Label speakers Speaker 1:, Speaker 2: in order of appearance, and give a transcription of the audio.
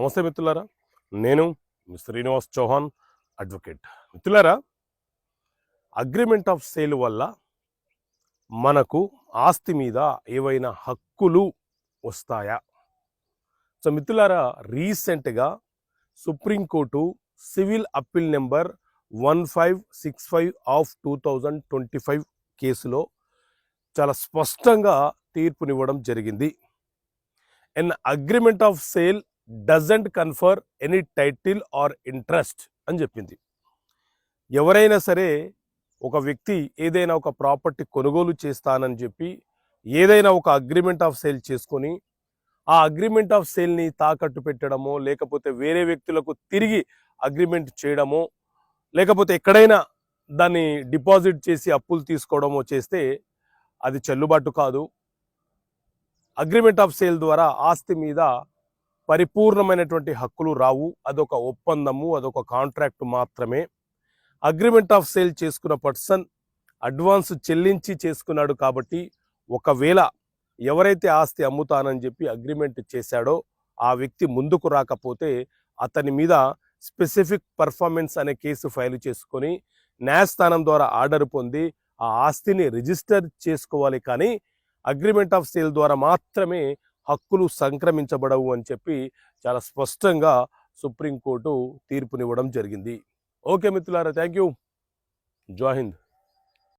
Speaker 1: నమస్తే మిత్రులారా. నేను శ్రీనివాస్ చౌహాన్ అడ్వకేట్. మిత్రులారా అగ్రిమెంట్ ఆఫ్ సేల్ వల్ల మనకు ఆస్తి మీద ఏవైనా హక్కులు వస్తాయా? సో మిత్రులారా రీసెంట్గా supreme court civil appeal number one five six five of two thousand twenty five కేసులో చాలా స్పష్టంగా తీర్పునివ్వడం జరిగింది. An agreement of sale doesn't confer any title or interest అని చెప్పింది. ఎవరైనా సరే ఒక వ్యక్తి ఏదైనా ఒక ప్రాపర్టీ కొనుగోలు చేస్తానని చెప్పి ఏదైనా ఒక అగ్రిమెంట్ ఆఫ్ సేల్ చేసుకొని ఆ అగ్రిమెంట్ ఆఫ్ సేల్ని తాకట్టు పెట్టడమో లేకపోతే వేరే వ్యక్తులకు తిరిగి అగ్రిమెంట్ చేయడమో లేకపోతే ఎక్కడైనా దాన్ని డిపాజిట్ చేసి అప్పులు తీసుకోవడమో చేస్తే అది చెల్లుబాటు కాదు. అగ్రిమెంట్ ఆఫ్ సేల్ ద్వారా ఆస్తి మీద పరిపూర్ణమైనటువంటి హక్కులు రావు. అదొక ఒప్పందము అదొక కాంట్రాక్ట్ మాత్రమే. అగ్రిమెంట్ ఆఫ్ సేల్ చేసుకున్న పర్సన్ అడ్వాన్స్ చెల్లించి చేసుకున్నాడు కాబట్టి ఒకవేళ ఎవరైతే ఆస్తి అమ్ముతానని చెప్పి అగ్రిమెంట్ చేశాడో ఆ వ్యక్తి ముందుకు రాకపోతే అతని మీద స్పెసిఫిక్ పర్ఫార్మెన్స్ అనే కేసు ఫైల్ చేసుకొని న్యాయస్థానం ద్వారా ఆర్డర్ పొంది ఆ ఆస్తిని రిజిస్టర్ చేసుకోవాలి కానీ అగ్రిమెంట్ ఆఫ్ సేల్ ద్వారా మాత్రమే హక్కులు సంక్రమించబడవు అని చెప్పి చాలా స్పష్టంగా సుప్రీంకోర్టు తీర్పునివ్వడం జరిగింది. ఓకే మిత్రులారా థ్యాంక్ యూ జాహింద్